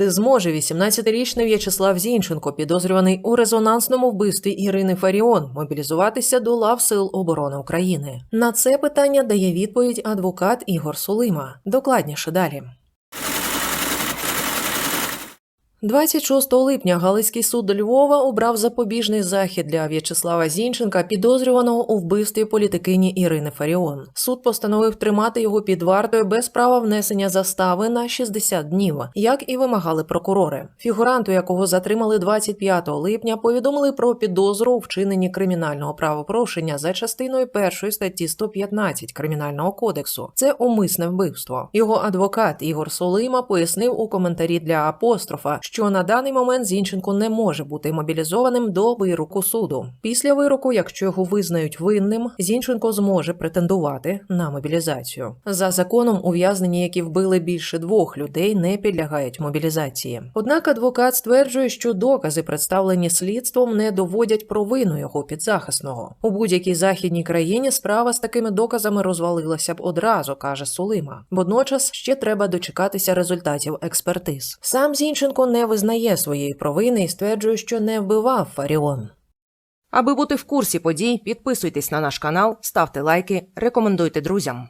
Чи зможе 18-річний В'ячеслав Зінченко, підозрюваний у резонансному вбивстві Ірини Фаріон, мобілізуватися до лав Сил оборони України? На це питання дає відповідь адвокат Ігор Сулима. Докладніше далі. 26 липня Галицький суд Львова обрав запобіжний захід для В'ячеслава Зінченка, підозрюваного у вбивстві політикині Ірини Фаріон. Суд постановив тримати його під вартою без права внесення застави на 60 днів, як і вимагали прокурори. Фігуранту, якого затримали 25 липня, повідомили про підозру у вчиненні кримінального правопорушення за частиною першої статті 115 кримінального кодексу. Це умисне вбивство. Його адвокат Ігор Солима пояснив у коментарі для апострофа, що на даний момент Зінченко не може бути мобілізованим до вироку суду. Після вироку, якщо його визнають винним, Зінченко зможе претендувати на мобілізацію. За законом ув'язнені, які вбили більше двох людей, не підлягають мобілізації. Однак адвокат стверджує, що докази, представлені слідством, не доводять провину його підзахисного. У будь-якій західній країні справа з такими доказами розвалилася б одразу, каже Сулима. Водночас ще треба дочекатися результатів експертиз. Сам Зінченко не визнає своєї провини і стверджує, що не вбивав Фаріон. Аби бути в курсі подій, підписуйтесь на наш канал, ставте лайки, рекомендуйте друзям.